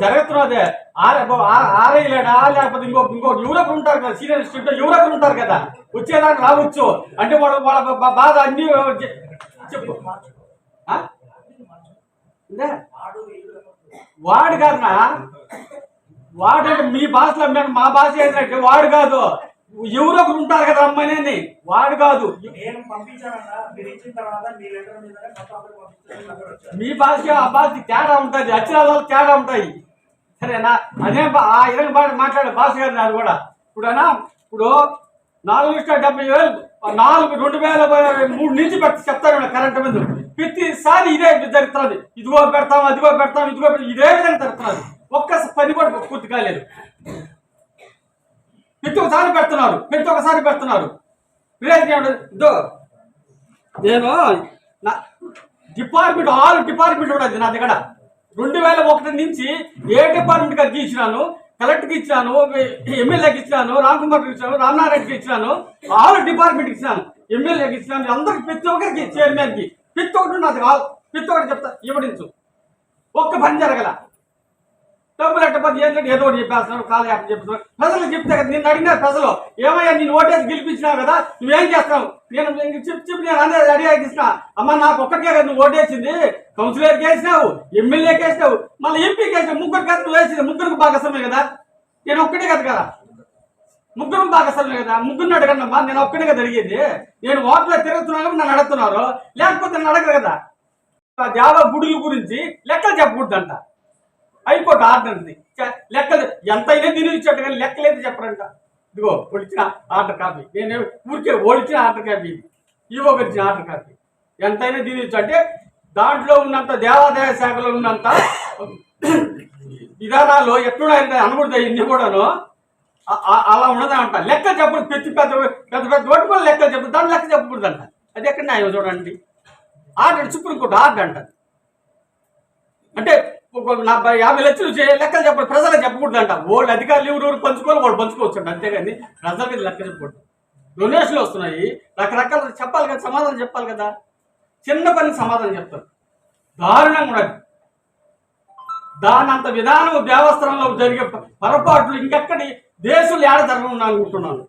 జరుగుతున్నదే ఆరేయలేడా లేకపోతే ఇంకో ఇంకో ఎవరొకరు ఉంటారు కదా సీనియర్ స్టూడెంట్ ఎవరొకరు ఉంటారు కదా. వచ్చేదాకా రావచ్చు. అంటే వాడు వాళ్ళ బా- బాధ అన్ని చెప్పు? వాడు కాదునా వాడు అంటే మీ భాషలో మేము మా భాష ఏంటంటే వాడు కాదు. ఎవరొకరు ఉంటారు కదా అమ్మాయిని వాడు కాదు. మీ భాష ఆ భాషకి తేడా ఉంటుంది. అక్షరాలు తేడా ఉంటాయి. సరేనా? అదే బా- ఆ విధంగా బా- మాట్లాడే భాష గారు నాది కూడా. ఇప్పుడైనా ఇప్పుడు నాలుగు లక్షల డెబ్బై వేలు నాలుగు రెండు వేల మూడు నుంచి పెట్టి చెప్తారు కరెంట్ మీద ప్రతిసారి ఇదే జరుగుతుంది ఇదిగో పెడతాం అదిగో పెడతాం ఇదిగో పెడతాం ఇదే విధంగా జరుగుతున్నది. ఒక్క పని కూడా పూర్తి కాలేదు. ప్రతి ఒకసారి పెడుతున్నారు. ప్రతి ఒక్కసారి పెడుతున్నారు. ఇదో నేను నా డిపార్ట్మెంట్ ఆల్ డిపార్ట్మెంట్ ఉన్నది నా దగ్గర. రెండు వేల ఒకటి నుంచి ఏ డిపార్ట్మెంట్ గారికి ఇచ్చినాను కలెక్టర్కి ఇచ్చినాను ఎమ్మెల్యేకి ఇచ్చినాను రామ్ కుమార్కి ఇచ్చినాను రామనారాయణకి ఇచ్చినాను ఆల్ డిపార్ట్మెంట్కి ఇచ్చినాను ఎమ్మెల్యేకి ఇచ్చినాను అందరికి ప్రతి ఒక్కరికి చైర్మన్కి ప్రతి ఒక్కటి నాకు కాదు. ప్రతి ఒక్కటి చెప్తా ఇవ్వడించు ఒక్క పని జరగల. ఏంటంటే ఏదో ఒకటి చెప్పేస్తున్నాడు కాలయాపం చెప్తున్నాడు ప్రజలు చెప్తే కదా నిన్ను అడిగినారు ప్రజలు. ఏమయ్యా నేను ఓటేసి గెలిపించినావు కదా నువ్వేం చేస్తావు నేను చెప్పి చెప్పి నేను అందరూ అడిగాకి ఇస్తున్నా అమ్మ నాకు ఒక్కటికే కదా నువ్వు ఓటేసింది. కౌన్సిలర్కి వేసినావు ఎమ్మెల్యేకి వేసినావు మళ్ళీ ఎంపీకి వేసినావు. ముగ్గురు కదా నువ్వు వేసింది. ముగ్గురికి భాగస్వామే కదా. నేను ఒక్కటే కదా కదా. ముగ్గురు భాగస్వామే కదా. ముగ్గురిని అడగండమ్మా నేను ఒక్కడే కదా అడిగేది. నేను ఓట్లో తిరుగుతున్నా నన్ను అడుగుతున్నారు. లేకపోతే నన్ను అడగరు కదా. దేవ గుడుల గురించి లెక్కలు చెప్పకూడదంట. హైకోర్టు ఆర్డర్ ఉంది లెక్క లెక్కలు ఎంతైనా తిరిగి ఇచ్చాడు కానీ లెక్కలేదు చెప్పరంట. ఇదిగో ఒడిచిన ఆర్డర్ కాపీ. నేను ఊరికే ఒడిచిన ఆర్డర్ కాపీ ఇది. EO order copy. ఎంతైనా తిరిగి అంటే దాంట్లో ఉన్నంత దేవాదాయ శాఖలో ఉన్నంత విధానాలు ఎట్లున్నాయంటే అనకూడదు ఇన్ని కూడాను. అలా ఉండదంట లెక్క చెప్పడు పెద్ద పెద్ద పెద్ద పెద్ద ఓటు కూడా లెక్కలు చెప్పదు దాని లెక్క చెప్పకూడదంట. అది ఎక్కడ న్యాయం చూడండి. ఆర్డర్ సుప్రీంకోర్టు ఆర్డర్ అంట అంటే యాభై లక్షలు లెక్కలు చెప్పండి. ప్రజలకు చెప్పకూడదు అంట వాళ్ళు అధికారులు ఎవరు ఎవరు పంచుకోవాలి వాళ్ళు పంచుకోవచ్చు అంతేగాని ప్రజల మీద లెక్క చెప్పకూడదు. డొనేషన్లు వస్తున్నాయి. రకరకాల చెప్పాలి కదా సమాధానం చెప్పాలి కదా. చిన్న పని సమాధానం చెప్తారు. దారుణంగా ఉన్నది. దాని అంత విధానం దేవస్థానంలో జరిగే పొరపాట్లు ఇంకెక్కడి దేశంలో ఏడ జరగనున్నా అనుకుంటున్నాను.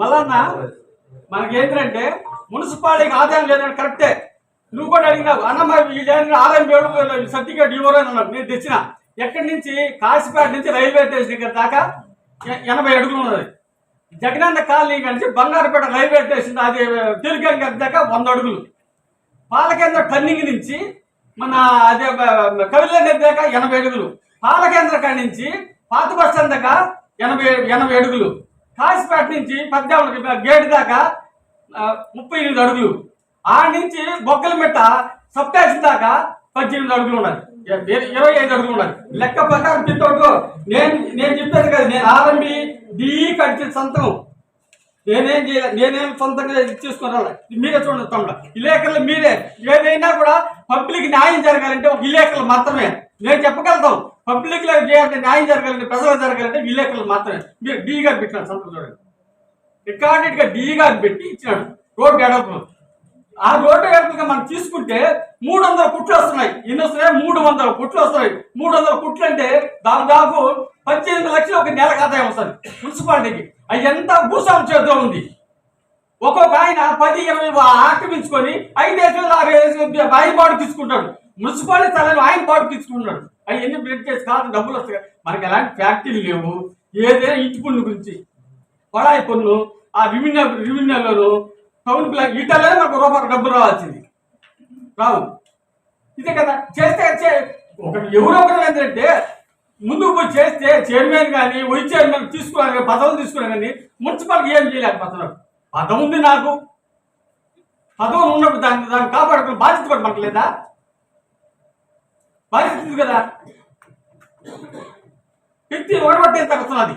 మళ్ళా మనకి ఏంటంటే మున్సిపాలిటీకి ఆదాయం లేదని కరెక్టే. నువ్వు కూడా అడిగినావు అన్న మరి ఆదాయం వేడు సర్టిఫికేట్ ఇవ్వరు అని అన్నాడు నేను తెచ్చిన. ఎక్కడి నుంచి? కాశీపేట నుంచి రైల్వే స్టేషన్ దగ్గర దాకా ఎనభై అడుగులు ఉన్నది. జగనన్న కాలనీ నుంచి బంగారుపేట రైల్వే స్టేషన్ అది తిరుగాని దాకా వంద అడుగులు. పాలకేంద్ర టర్నింగ్ నుంచి మన అదే కవిల దాకా ఎనభై అడుగులు. పాలకేంద్ర కాడి నుంచి పాత బస్ స్టాండ్ దాకా ఎనభై ఎనభై అడుగులు. కాశీపేట నుంచి పద్నాలుగు గేట్ దాకా ముప్పై ఎనిమిది అడుగులు. ఆ నుంచి బొక్కలమెట్ట సప్తాసి దాకా పద్దెనిమిది అడుగులు ఉన్నది. ఇరవై ఐదు అడుగులు ఉన్నది. లెక్క ప్రకారం తింటూ నేను నేను చెప్పేది కదా. నేను ఆరంభి డీ కడిచిన సంతకం నేనేం చేయలేదు నేనేం సొంతంగా చేసుకుని రాలే మీరే చూడండి తమ్ముడు విలేకరులు మీరే. ఏదైనా కూడా పబ్లిక్ న్యాయం జరగాలంటే ఒక విలేకరులు మాత్రమే. నేను చెప్పగలుగుతాం పబ్లిక్లో చేయాలంటే న్యాయం జరగాలంటే ప్రజలకు జరగాలంటే విలేకరులు మాత్రమే. మీరు డి గారు పెట్టినారు సంతకం చూడండి. రికార్డెడ్గా డి గారు పెట్టి ఇచ్చినాడు. రోడ్డు ఎడల్పు ఆ రోడ్డు ఎడల్పుగా మనం తీసుకుంటే మూడు వందల కుట్లు వస్తున్నాయి. ఎన్ని వస్తున్నాయి? మూడు వందల కుట్లు వస్తున్నాయి. మూడు వందల కుట్లు అంటే దాదాపు పద్దెనిమిది లక్షలు ఒక నెల ఆదాయం వస్తుంది మున్సిపాలిటీకి. అది ఎంత భూస్వామి చేతిలో ఉంది. ఒక్కొక్క ఆయన పది ఇరవై ఆక్రమించుకొని ఐదేసి ఆరు ఆయన పాటు తీసుకుంటాడు. మున్సిపాలిటీ స్థలాలు ఆయన పాటు తీసుకుంటున్నాడు. అవన్నీ ఎన్ని బ్రేక్ చేసి కాదు డబ్బులు వస్తాయి. మనకి ఎలాంటి ఫ్యాక్టరీలు లేవు. ఏదైనా ఇంటి పన్ను గురించి. పడాయి పన్ను ఆ రెవెన్యూ రెవెన్యూలను టౌన్ ప్లాన్ వీటలే నాకు రూపాయలు డబ్బులు రావాల్సింది. రావు. ఇదే కదా. చేస్తే చే- ఒకటి ఎవరో ఒకరు ఏంటంటే ముందుకు పోయి చేస్తే చైర్మన్ కానీ వైస్ చైర్మన్ తీసుకున్నాను కానీ పదవులు తీసుకున్నారు కానీ మున్సిపాలిటీ ఏం చేయలేకపోతున్నారు పదవి ఉంది నాకు. పదవులు ఉన్నప్పుడు దాన్ని దాన్ని కాపాడుకుని బాధ్యత కూడా పరిస్థితి కదా. వ్యక్తి ఓడబట్టే తగ్గుతున్నది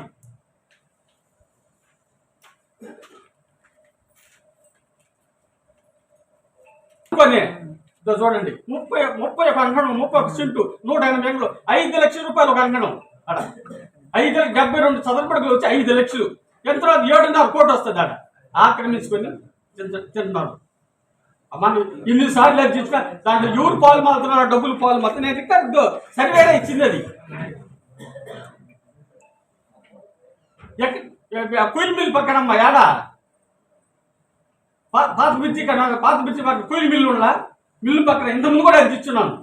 చూడండి. ముప్పై ముప్పై ఒక అంకణం ముప్పై ఒక సెంటు నూట ఎనభై ఎంగులు ఐదు లక్షల రూపాయలు ఒక అంకణం అక్కడ ఐదు డెబ్బై రెండు చదరపడుగులు వచ్చి ఐదు లక్షలు. ఎంత తర్వాత ఏడున్నర కోటి వస్తుంది ఆడ ఆక్రమించుకొని తింట- తింటున్నారు. మనం ఇన్నిసార్లు అది ఇచ్చిన దాంట్లో ఎవరు పాలు మారుతున్నారు డబ్బులు పాలు మొత్తం నేను రికార్డు సర్వేలో ఇచ్చింది అది. కూలి మిల్లు మిల్ పక్కన అమ్మా ఏడా పా- పాత మిర్చి పాత మిర్చి పక్కన కూలి మిల్లు ఉండా మిల్లు పక్కన ఇంతకుముందు కూడా అది ఇచ్చున్నాను.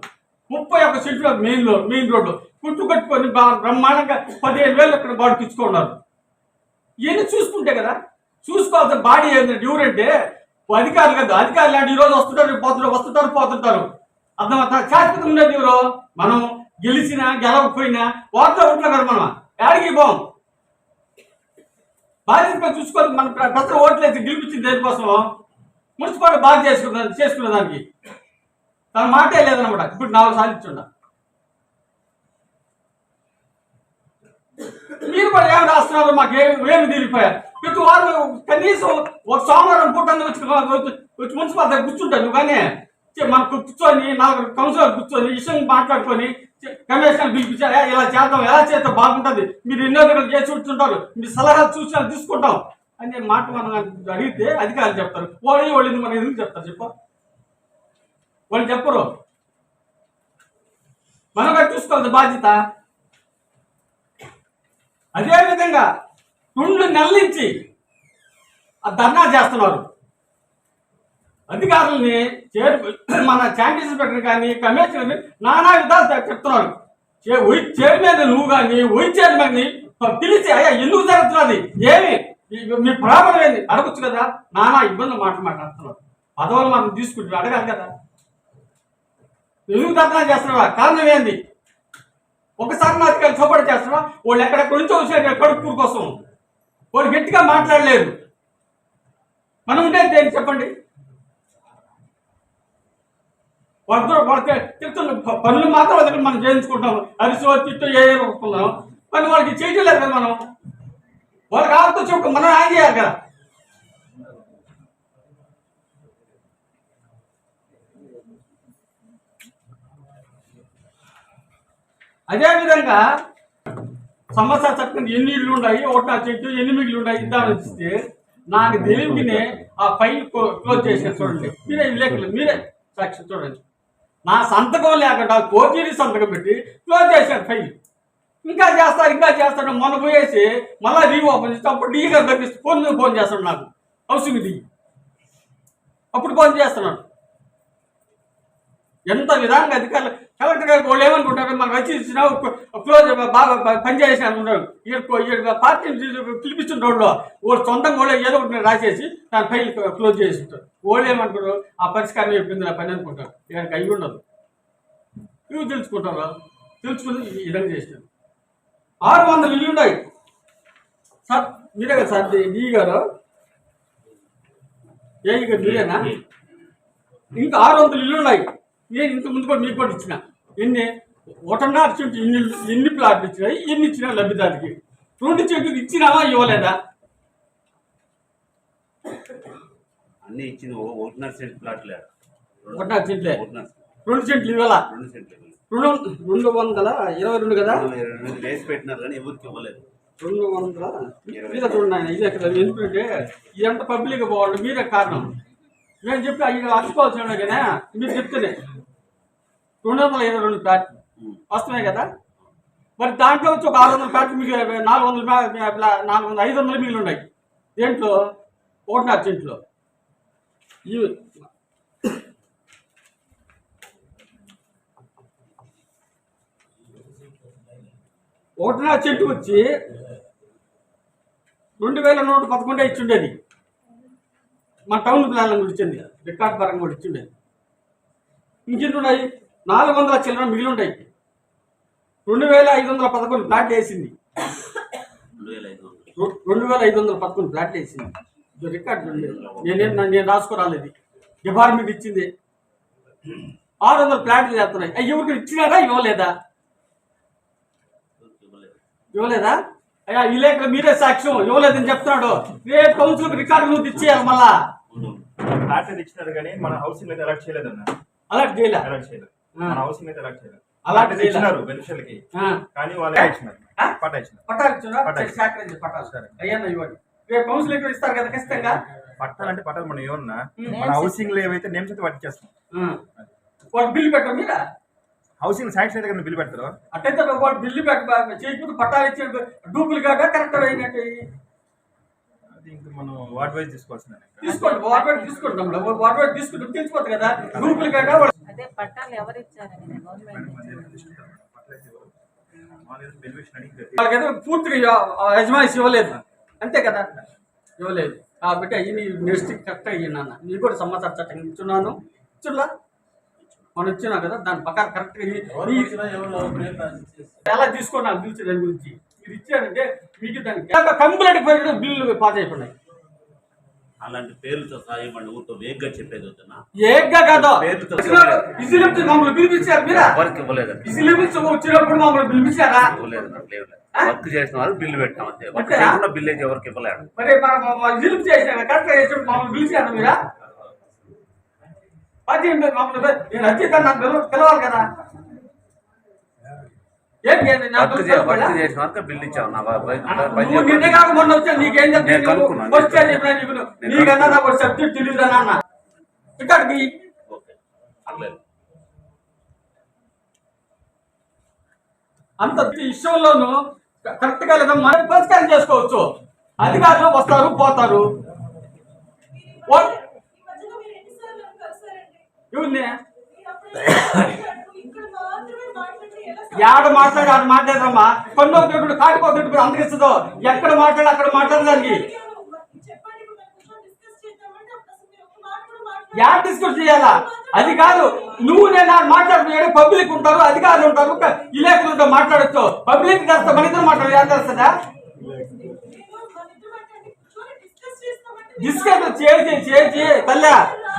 ముప్పై ఒక్క సెంట్లు మెయిన్ రోడ్ మెయిన్ రోడ్డు. కుట్టు కట్టుకొని బా- బ్రహ్మాండంగా పదిహేను వేలు అక్కడ బాడీకి ఇచ్చుకున్నారు. ఇవన్నీ చూసుకుంటే కదా చూసుకోవాల్సిన బాడీ ఏంటంటే ఎవరంటే అధికారులు కదా అధికారులు అంటే ఈరోజు వస్తుంటారు పోతుంటారు వస్తుంటారు పోతుంటారు. అర్థమవుతా శాశ్వతం ఉండేది ఎవరు మనం గెలిచినా గెలవకపోయినా వాటిలో ఉంటున్నాం కదా మనం. ఎక్కడికి పోం. బాధ్యతగా చూసుకోవాలి మన ప్రజలు ఓట్లేసి గెలిపించింది దేనికోసం? మున్సిపాలిటీ బాధ చేసుకున్న చేసుకున్న దానికి. తన మాటే లేదనమాట ఇప్పుడు నాలుగు సాధించుండ మీరు కూడా ఏం రాస్తున్నారు మాకు ఏమి ఏమి తీరిపోయారు ప్రతి వారం కనీసం ఒక సోమవారం పూట వచ్చి వచ్చి దగ్గర కూర్చుంటాను నువ్వు కానీ మనం మనకు కూర్చొని నాలుగు కౌన్సిలర్ కూర్చొని విషయం మాట్లాడుకొని చె- కమిషనర్ పిలిపించారు? ఇలా చేద్దాం? ఎలా చేస్తే బాగుంటుంది? మీరు ఎన్నో దగ్గర చేసి కూర్చుంటారు. మీ సలహాలు సూచనలు తీసుకుంటాం. అనే మాట మనం అడిగితే అధికారులు చెప్తారు. వాళ్ళు వాళ్ళు మనం ఎందుకు చెప్తారు చెప్పు. వాళ్ళు చెప్పరు. మనం కూడా చూసుకోవాలి బాధ్యత. అదే విధంగా నల్లించి ఆ ధర్నా చేస్తున్నారు. అధికారులని చేరు మన చాంపియన్స్ ఇన్స్పెక్టర్ కానీ కమిషనర్ నానా విధాలు చెప్తున్నారు. చే- చైర్మన్ నువ్వు కానీ వైస్ చైర్మన్ పిలిచి అయ్యా ఎందుకు జరుగుతున్నది? ఏమి? మీ- ప్రాబ్లం ఏంది? అడగచ్చు కదా? నానా ఇబ్బందులు మాట మాట్లాడుతున్నారు. పదవులు మనం తీసుకుంటున్నాం. అడగాలి కదా? ఎందుకు ధర్నా చేస్తున్నావా? కారణం ఏంది? ఒకసారి నా అధికారులు సపోర్ట్ చేస్తున్నావా? వాళ్ళు ఎక్కడెక్కడి నుంచో వచ్చారు కడుపు కోసం? వాడు గట్టిగా మాట్లాడలేదు. మనం ఉంటే దేని చెప్పండి? వాళ్ళతో వాళ్ళకి తిరుగుతున్న పనులు మాత్రం దగ్గర మనం చేయించుకుంటాం అరిసో తిట్టు ఏ ఏ ఒప్పుకున్నాం. పని వాళ్ళకి చేయటం లేదు కదా మనం. వాళ్ళకి ఆవుతో చెప్పు మనం ఆయన చేయాలి కదా. అదేవిధంగా సంవత్సరం సమస్య చక్కని ఎన్ని ఇళ్ళు ఉన్నాయి? ఒకటా చెట్టు ఎన్ని మిగిలి ఉన్నాయి? ఇద్దామని ఇస్తే నాకు తెలివినే ఆ ఫైల్ క్లోజ్ చేసాను చూడండి. మీరే విలేకరులు మీరే సాక్షి చూడండి. నా సంతకం లేకుండా కోచీని సంతకం పెట్టి క్లోజ్ చేశాడు ఫైల్ ఇంకా చేస్తారు ఇంకా చేస్తాడు మొన్న పోయేసి మళ్ళీ రీ ఓపెన్ చేస్తే అప్పుడు డీ గారు తగ్గిస్తే ఫోన్ ఫోన్ చేస్తాడు నాకు. హౌసింగ్ డీ అప్పుడు ఫోన్ చేస్తున్నాడు. ఎంత విధానంగా అధికారులు కలెక్టర్ గారికి వాళ్ళు ఏమనుకుంటారు? మనం రచించిన క్లోజ్ బాగా పనిచేసి అనుకుంటారు ఈడ పార్టీని తీసి పిలిపించిన రోడ్లో వాళ్ళు సొంతంగా వాళ్ళు ఏదో ఒకటి రాసేసి దాని ఫైల్ క్లోజ్ చేసి వాళ్ళు ఏమనుకుంటారు? ఆ పరిష్కారం చెప్పింది నా పని అనుకుంటారు. ఇక్కడికి అయ్యి ఉండదు. ఇవి తెలుసుకుంటారు? తెలుసుకుని ఈ విధంగా చేసినారు ఆరు వందలు ఇల్లు ఉన్నాయి. సార్ మీరే కదా సార్ డి గారు? ఏ ఇక మీరేనా? ఇంకా ఆరు వందలు ఇల్లు ఉన్నాయి. నేను ఇంత ముందు కూడా మీకు కూడా ఇచ్చిన. ఎన్ని ఒకటిన్నర చెట్టు ఎన్ని ఎన్ని ప్లాట్లు ఇచ్చినాయి ఎన్ని ఇచ్చినా లబ్ధిదారికి రెండు చెట్లు ఇచ్చినావా ఇవ్వలేదా? అన్ని ఇచ్చింది ఓ- ఒకటిన్నర సెంట్ ప్లాట్లే. ఒకటిన్నర ఒకటిన్నర రెండు చెట్లు ఇవ్వాల? రెండు సెంట్లు రెండు రెండు వందల ఇరవై రెండు కదా? వేసి పెట్టినారు కానీ ఎవరికి ఇవ్వలేదు. రెండు వందల మీద చూడండి ఇది ఎక్కడ? ఎందుకంటే ఇదంతా పబ్లిక్ బాగుండు మీరే కారణం. నేను చెప్పి అవి అర్చుకోవాల్సి కానీ మీరు చెప్తేనే. రెండు వందల ఇరవై రెండు ప్లాట్లు. వస్తున్నాయి కదా? మరి దాంట్లో వచ్చి ఒక ఆరు వందల ప్లాట్లు మీకు నాలుగు వందల నాలుగు వందల ఐదు వందలు మిగిలి ఉన్నాయి. దేంట్లో? ఒకటిన్నర చెంట్లో ఇవి ఒకటిన్నర చెట్టు వచ్చి రెండు వేల నూట పదకొండే ఇచ్చిండేది. మా టౌన్ ప్లాన్ కూడా ఇచ్చింది రికార్డ్ పరంగా కూడా ఇచ్చిండేది. ఇంకెన్ని ఉన్నాయి? నాలుగు వందల చిల్లర మిగిలి ఉంటాయి రెండు వేల ఐదు వందల పదకొండు ప్లాట్ వేసింది. రెండు వేల ఐదు వందలు. రె- రెండు వేల ఐదు వందల పదకొండు ప్లాట్ వేసింది. రికార్డ్ ఉంది. నేనేం నేను రాసుకోరాలేదు డిపార్ట్మెంట్ ఇచ్చింది. ఆరు వందల ప్లాట్లు చేస్తున్నాయి. అవి ఎవరికి ఇచ్చినారా? ఇవ్వలేదా? ఇవ్వలేదు? అయ్యా విలేకరు మీరే సాక్ష్యం. ఇవ్వలేదని చెప్తున్నాడు. రేపు కౌన్సిల్ రికార్డు నువ్వు ఇచ్చేయాలి మళ్ళా? ఫ్లాట్ అయితే ఇచ్చినారు కానీ మన హౌసింగ్ అయితే ఎలక్ట్ చేయలేదన్న. అలర్ట్ చేయలే. ఎలక్ట్ చేయలేదు. మన హౌసింగ్ అయితే అలాంటి చేయలే. ఇచ్చినారు బెనిఫిషియల్కి. కానీ వాళ్ళే ఇచ్చినారు? పట్టా ఇచ్చినారు. పట్టాలు? పట్టాలు. సేకరించి పట్టాలు. సరే. అయ్యా ఇవ్వండి. రేపు కౌన్సిలింగ్ ఇస్తారు కదా ఖచ్చితంగా? పట్టాలు అంటే పట్టాలు మనం ఏమన్నా. మన హౌసింగ్లో ఏవైతే నేమ్స్ అయితే వాటి చేస్తాం బిల్లు పెట్టం మీద హౌసింగ్ శాంక్షన్ అయితే కదా బిల్ పెడతారు? అట్టయితే వాళ్ళు బిల్లు పెట్ట చేయకపోతే పట్టాలు ఇచ్చి డూప్లికేట్ కరెక్ట్ అయినట్టు అది ఇంకా మనం వార్డ్ వైజ్ తీసుకోవాల్సిందే. తీసుకోండి వాటర్ తీసుకోండి. తమ్ముడు వాటర్ తీసుకుంటే తెలిసిపోతుంది కదా డూప్లికేట్ అదే పట్టాలు ఎవరు ఇచ్చారని గవర్నమెంట్ పూర్తిగా ఆ యజమాని ఇవ్వలేదు అంతే కదా ఇవ్వలేదు కాబట్టి అయ్యి నీ నెక్స్ట్ కరెక్ట్ అయ్యినాన్న నీ కూడా సమాచార చట్టం ఇచ్చున్నాను ఇచ్చులా మనం ఇచ్చినా కదా దాని ప్రకారం కరెక్ట్గా ఎలా తీసుకోండి నాకు తెలిసి దాని గురించి మీరు ఇచ్చారంటే మీకు దానికి కంప్లైంట్ పోయిన బిల్లు పాస్ అయిపోయినాయి అలాంటి పేర్లతో సాయపడి ఊరితో వేగ్గా చెప్పేది వద్దునా? ఏగ్గా కాదు. పేరుతో ఇసిలిప్స్ మమ్మల్ని పిలిపించారు మీరా? ఎవరికి ఇవ్వలేదు? ఇసిలిప్స్ వచ్చినప్పుడు మమ్మల్ని పిలిపించారా? ఇవ్వలేదు వర్క్ చేసిన వాళ్ళు బిల్లు పెట్టాం అంతే. వర్క్? చేయకుండా బిల్ అయితే ఎవరికి ఇవ్వలేడు మరి కరెక్ట్ చేసినప్పుడు మమ్మల్ని పిలిచారా మీరా? ఏంటి మమ్మల్ని నేను వచ్చి పిలవాలి కదా. వర్క్? వర్క్ చేసిన వరకు బిల్లు ఇచ్చావు నా మొన్న వచ్చా నీకేం చెప్తాను సబ్జెక్ట్ తెలియదు అన్న ఇక్కడికి. అంత విషయంలోనూ కరెక్ట్గా లేదా మనం పరిష్కారం చేసుకోవచ్చు. అధికారులు వస్తారు పోతారు. వా- యాడ మాట్లాడి ఆడ మాట్లాడరమ్మా? కొన్నో పెట్టుడు కాటిపోతుడు అందరిస్తుందో ఎక్కడ మాట్లాడి అక్కడ మాట్లాడదానికి కూడా. యాడ్ డిస్కస్ చేయాలా? అది కాదు. నువ్వు నేను మాట్లాడుతున్నాడు పబ్లిక్ ఉంటారు అధికారులు ఉంటారు ఇలేకలతో మాట్లాడచ్చు. పబ్లిక్ చేస్తా మన ఇద్దరు మాట్లాడు ఏం చేస్తుందా డిస్కస్ చేసి చేసి తల్లా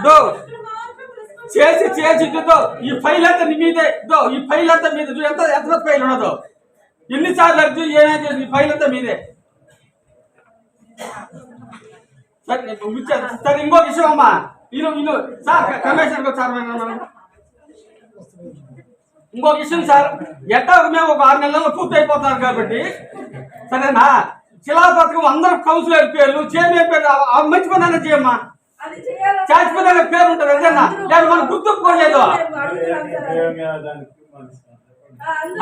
దో ఇక్కడ మాత్రం రెస్పాన్స్ చేసి చేసి ఈ ఫైల్ అంతా నీ మీదే ఇదో ఈ ఫైల్ అంతా మీద ఎంత ఎంత ఫైల్ ఉండదు. ఎన్నిసార్లు అర్జు ఏమేం చేసి ఈ ఫైల్ అంతా మీదే. సరే నేను ఇంకో విషయం అమ్మా. ఇను ఇను సార్ కమిషనర్ సార్ ఇంకో విషయం సార్ ఎట్టా మేము ఒక ఆరు నెలల్లో పూర్తి అయిపోతారు కాబట్టి. సరేనా? శిలా పథకం అందరు కౌన్సిలర్ పేర్లు చైర్మన్ పేర్లు మంచి పని అన్న చేయమ్మా. అది చేయాలి? చాచిపోయిన పేరు ఉంటుంది అదేనా లేదు మనం గుర్తుకోలేదు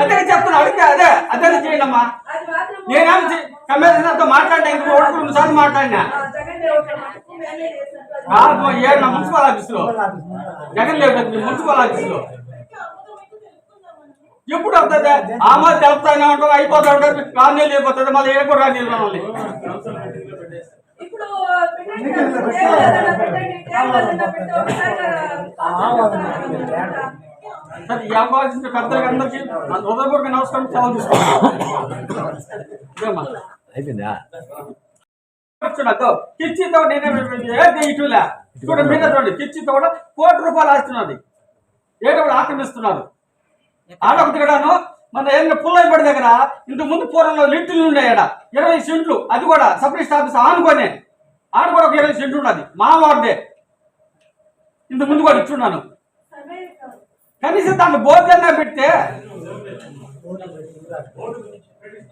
అదే. చెప్తున్నా అడిగితే అదే అదే చేయండి అమ్మా అది మాత్రం నేనేం కమిషనర్తో మాట్లాడినా ఇంకో ఒకటి రెండు సార్లు మాట్లాడినా? ఏడు నా మున్సిపల్ ఆఫీసులో. జగన్ లేదు మున్సిపల్ ఆఫీసులో. ఎప్పుడు అవుతుంది ఆమె తెలుపుతానే ఉంటాం అయిపోతా ఉంటుంది నెలలు అయిపోతుంది మళ్ళీ ఏ కూడా రాని మళ్ళీ ఇప్పుడు సరే పెద్దలకి అందరికీ హృదయపూర్వక నమస్కారం సెలవు అయిపోయిందా? కిచ్చితో నేనే ఇటులే చూడండి మీద చూడండి. కిచ్చితో కూడా కోటి రూపాయలు ఆస్తున్నది ఏదో కూడా ఆక్రమిస్తున్నారు ఆడొకటి కూడాను మన ఏం పుల్లైపడి దగ్గర ఇంత ముందు పూర్వంలో లింటులు ఉండే ఆడ ఇరవై సెంట్లు అది కూడా సబ్ రిజిస్టర్ ఆఫీస్ ఆనుకోనే. ఆడ కూడా ఒక ఇరవై సెంట్లు ఉన్నది. మా వార్డే. ఇంత ముందు కూడా ఇచ్చున్నాను. కనీసం దాన్ని బోర్డులన్నా పెడితే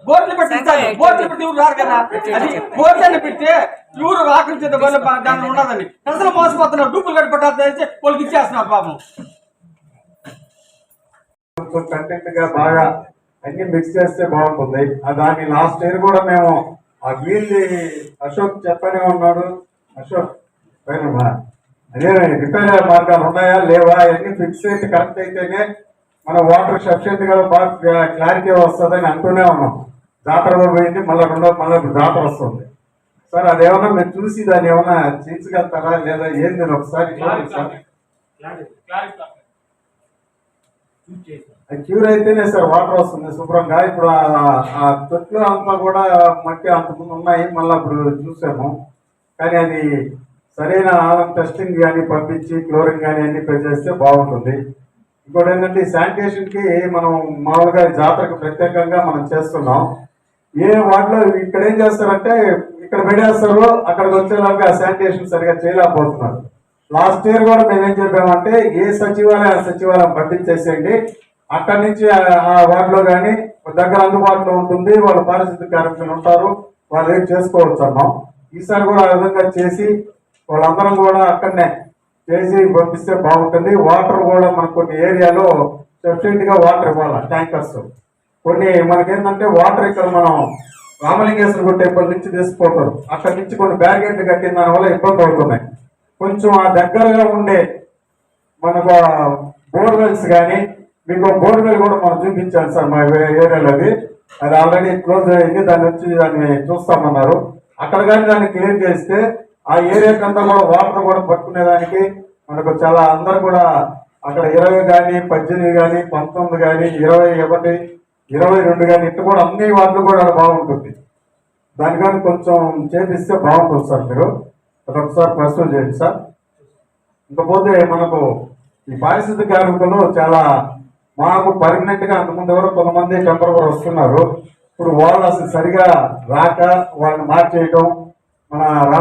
బోర్డులు పెట్టించాలి బోర్డులు పెట్టి ఎవరు రారు కదా? అది బోర్డులన్నా పెడితే ఎవరు ఆకర్షిత దాన్ని ఉండదని అసలు మోసపోతున్నారు. డూప్లికేట్ పెట్టాలి తెలిసి వాళ్ళకి ఇచ్చేస్తున్నారు పాపం. కొంచెం కంటెంట్గా బాగా అన్ని మిక్స్ చేస్తే బాగుంటుంది. దాన్ని లాస్ట్ ఇయర్ కూడా మేము ఆ వీళ్ళు అశోక్ చెప్పనే ఉన్నాడు. అశోక్ పైన అదే రిపేర్ మార్గాలు ఉన్నాయా? లేవా? అన్ని ఫిక్స్ అయితే కరెక్ట్ అయితేనే మన వాటర్ సఫిషియెంట్గా బాగా క్లారిటీ వస్తుందని అంటూనే ఉన్నాం. జాతర పోయింది మళ్ళీ రెండో మళ్ళీ జాతర వస్తుంది. సార్ అదేమన్నా మీరు చూసి దాన్ని ఏమన్నా చేయించగలుగుతారా? లేదా ఏంది? ఒకసారి క్యూర్ అయితేనే సార్ వాటర్ వస్తుంది శుభ్రంగా. ఇప్పుడు ఆ- చెట్లు అంతా కూడా మట్టి అంతకుముందు ఉన్నాయి మళ్ళీ ఇప్పుడు చూసాము. కానీ అది సరైన టెస్టింగ్ కానీ పంపించి క్లోరిన్ కానీ అన్ని పే చేస్తే బాగుంటుంది. ఇంకోటి ఏంటంటే శానిటేషన్కి మనం మామూలుగా జాతరకు ప్రత్యేకంగా మనం చేస్తున్నాం. ఏ వాటిలో ఇక్కడ ఏం చేస్తారంటే ఇక్కడ పెట్టేస్తారు అక్కడికి వచ్చేలాగా శానిటేషన్ సరిగా చేయలేకపోతున్నారు. లాస్ట్ ఇయర్ కూడా మేము ఏం చెప్పామంటే ఏ సచివాలయం ఆ సచివాలయం పంపించేసేయండి. అక్కడి నుంచి ఆ- వార్డులో కానీ దగ్గర అందుబాటులో ఉంటుంది వాళ్ళ పారిశుద్ధ్య కార్మికులు ఉంటారు వాళ్ళు ఏం చేసుకోవచ్చు అన్నాం ఈసారి కూడా ఆ విధంగా చేసి వాళ్ళందరం కూడా అక్కడనే చేసి పంపిస్తే బాగుంటుంది. వాటర్ కూడా మనకు కొన్ని ఏరియాలో సఫిషియెంట్ వాటర్ ఇవ్వాలి ట్యాంకర్స్. కొన్ని మనకేంటంటే వాటర్ ఇక్కడ మనం రామలింగేశ్వర గుట్టేపల్లి నుంచి తీసుకుపోతారు. అక్కడ నుంచి కొన్ని బ్యారిగేట్లు కట్టిన దానివల్ల ఇబ్బంది అవుతున్నాయి. కొంచెం ఆ దగ్గరగా ఉండే మనకు బోర్వెల్స్ కానీ మీకు బోర్వెల్ కూడా మనం చూపించాలి సార్ మా ఏరియాలో అది. అది ఆల్రెడీ క్లోజ్ అయింది దాన్ని వచ్చి దాన్ని చూస్తామన్నారు. అక్కడ కానీ దాన్ని క్లియర్ చేస్తే ఆ ఏరియాకంతా కూడా వాటర్ కూడా పట్టుకునేదానికి మనకు చాలా అందరు కూడా అక్కడ ఇరవై కానీ పద్దెనిమిది కానీ పంతొమ్మిది కానీ ఇరవై ఒకటి ఇరవై రెండు కానీ ఇట్లా కూడా అన్ని వాటిలో కూడా బాగుంటుంది. దాని కానీ కొంచెం చేపిస్తే బాగుంటుంది సార్ మీరు. అదొకసారి పరిశీలన చేయండి సార్. ఇకపోతే మనకు ఈ పారిశుద్ధ కార్మికులు చాలా మాకు పర్మనెంట్గా అంతకుముందు ఎవరో కొంతమంది టెంపరవర్ వస్తున్నారు. ఇప్పుడు వాళ్ళు అసలు సరిగా రాక వాళ్ళని మార్చేయటం మన రా